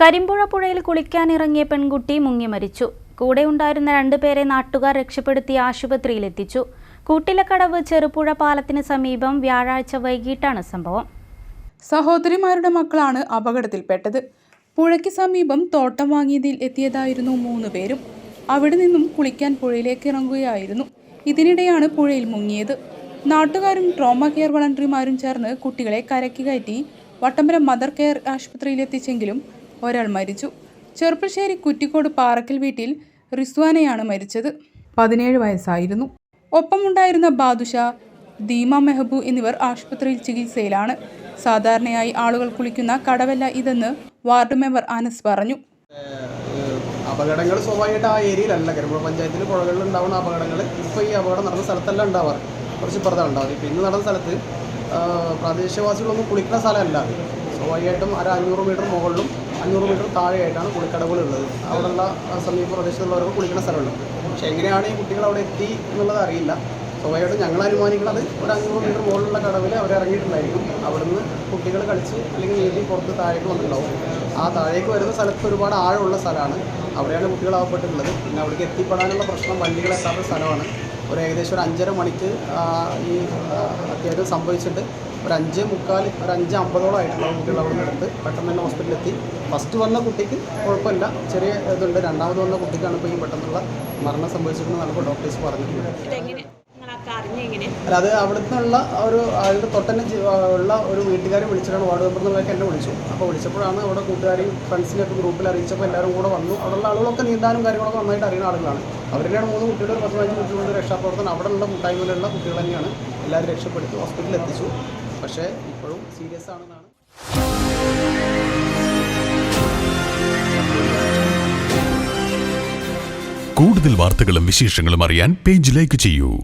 കരിമ്പുഴ പുഴയിൽ കുളിക്കാനിറങ്ങിയ പെൺകുട്ടി മുങ്ങി മരിച്ചു. കൂടെ ഉണ്ടായിരുന്ന രണ്ടുപേരെ നാട്ടുകാർ രക്ഷപ്പെടുത്തി ആശുപത്രിയിലെത്തിച്ചു. കൂട്ടിലക്കടവ് ചെറുപുഴ പാലത്തിന് സമീപം വ്യാഴാഴ്ച വൈകിട്ടാണ് സംഭവം. സഹോദരിമാരുടെ മക്കളാണ് അപകടത്തിൽപ്പെട്ടത്. പുഴയ്ക്ക് സമീപം തോട്ടം വാങ്ങിയതിൽ എത്തിയതായിരുന്നു മൂന്ന് പേരും. അവിടെ നിന്നും കുളിക്കാൻ പുഴയിലേക്ക് ഇറങ്ങുകയായിരുന്നു. ഇതിനിടെയാണ് പുഴയിൽ മുങ്ങിയത്. നാട്ടുകാരും ട്രോമ കെയർ വളണ്ടറിമാരും ചേർന്ന് കുട്ടികളെ കരക്കി കയറ്റി വട്ടമ്പലം മദർ കെയർ ആശുപത്രിയിലെത്തിച്ചെങ്കിലും ഒരാൾ മരിച്ചു. ചെറുപ്പശ്ശേരി കുറ്റിക്കോട് പാറക്കൽ വീട്ടിൽ റിസ്വാനയാണ് മരിച്ചത്. പതിനേഴ് വയസ്സായിരുന്നു. ഒപ്പമുണ്ടായിരുന്ന ബാദുഷ ദീമ മെഹബു എന്നിവർ ആശുപത്രിയിൽ ചികിത്സയിലാണ്. സാധാരണയായി ആളുകൾ കുളിക്കുന്ന കടവല്ല ഇതെന്ന് വാർഡ് മെമ്പർ അനസ് പറഞ്ഞു. അപകടങ്ങൾ സ്വാഭാവികമായിട്ട് ആ ഏരിയയിലല്ല. കരിമ്പുഴ പഞ്ചായത്തിൽ പുഴകളിൽ ഉണ്ടാവുന്ന അപകടങ്ങൾ ഇപ്പോൾ ഈ അപകടം നടന്ന സ്ഥലത്തല്ല ഉണ്ടാവാറ്. കുറച്ച് ഇപ്പുറത്താണ് ഉണ്ടാവാറ്. ഇപ്പോൾ ഇന്ന് നടന്ന സ്ഥലത്ത് പ്രാദേശികവാസികളൊന്നും കുളിക്കുന്ന സ്ഥലമല്ല. സ്വാഭാവികമായിട്ടും ഒരു അഞ്ഞൂറ് മീറ്റർ മുകളിലും അഞ്ഞൂറ് മീറ്റർ താഴെയായിട്ടാണ് കുളിക്കടവുകളുള്ളത് അവിടെയുള്ള സമീപ പ്രദേശത്തുള്ളവർക്ക് കുളിക്കുന്ന സ്ഥലമുണ്ട്. പക്ഷേ എങ്ങനെയാണ് ഈ കുട്ടികൾ അവിടെ എത്തി എന്നുള്ളത് അറിയില്ല. സ്വാഭാവികമായിട്ടും ഞങ്ങൾ അനുമാനിക്കുന്നത് ഒരു അഞ്ഞൂറ് മീറ്റർ മുകളിലുള്ള കടവിൽ അവർ ഇറങ്ങിയിട്ടുണ്ടായിരിക്കും. അവിടുന്ന് കുട്ടികൾ കളിച്ച് അല്ലെങ്കിൽ നീന്തി പുറത്ത് താഴേക്ക് വന്നിട്ടുണ്ടാവും. ആ താഴേക്ക് വരുന്ന സ്ഥലത്ത് ഒരുപാട് ആഴമുള്ള സ്ഥലമാണ്. അവിടെയാണ് കുട്ടികൾ ആവപ്പെട്ടിട്ടുള്ളത് പിന്നെ അവിടേക്ക് എത്തിപ്പെടാനുള്ള പ്രശ്നം വണ്ടികൾ എത്താത്ത സ്ഥലമാണ്. ഒരു ഏകദേശം ഒരു അഞ്ചര മണിക്ക് ഈ അത്യാഹിതം സംഭവിച്ചിട്ട് ഒരു അഞ്ച് മുക്കാൽ ഒരു അഞ്ച് അമ്പതോളം ആയിട്ടുള്ള കുട്ടികൾ അവിടെ നിന്ന് എടുത്ത് പെട്ടെന്ന് തന്നെ ഹോസ്പിറ്റലിൽ എത്തി. ഫസ്റ്റ് വന്ന കുട്ടിക്ക് കുഴപ്പമില്ല. ചെറിയ ഇതുണ്ട്. രണ്ടാമത് വന്ന കുട്ടിക്കാണ് ഇപ്പോൾ ഈ പെട്ടെന്നുള്ള മരണം സംഭവിച്ചിട്ടുണ്ടെന്ന് നമുക്ക് ഡോക്ടേഴ്സ് പറഞ്ഞിട്ടുണ്ട്. അല്ല അത് അവിടുന്നുള്ള ഒരു ആളുടെ തൊട്ടന്നെ ഉള്ള ഒരു വീട്ടുകാരെ വിളിച്ചിട്ടാണ് വാർഡ് മെമ്പർ എന്നുള്ളതൊക്കെ എന്നെ വിളിച്ചു. അപ്പോൾ വിളിച്ചപ്പോഴാണ് അവിടെ കൂട്ടുകാരെയും ഫ്രണ്ട്സിനെയൊക്കെ ഗ്രൂപ്പിൽ അറിയിച്ചപ്പോൾ എല്ലാവരും കൂടെ വന്നു. അവിടെയുള്ള ആളുകളൊക്കെ നീന്താനും കാര്യങ്ങളൊക്കെ നന്നായിട്ട് അറിയുന്ന ആളുകളാണ്. അവരുടെയാണ് മൂന്ന് കുട്ടികൾ പത്ത് പതിനഞ്ച് കുട്ടികളുടെ രക്ഷാപ്രവർത്തനം അവിടെയുള്ള കൂട്ടായ്മയിലുള്ള കുട്ടികൾ തന്നെയാണ്. എല്ലാവരും രക്ഷപ്പെടുത്തി. ഹോസ്പിറ്റലിൽ എത്തിച്ചു. പക്ഷേ ഇപ്പോഴും സീരിയസ് ആണെന്നാണ്. കൂടുതൽ വാർത്തകളും വിശേഷങ്ങളും അറിയാൻ പേജ് ലൈക്ക് ചെയ്യൂ.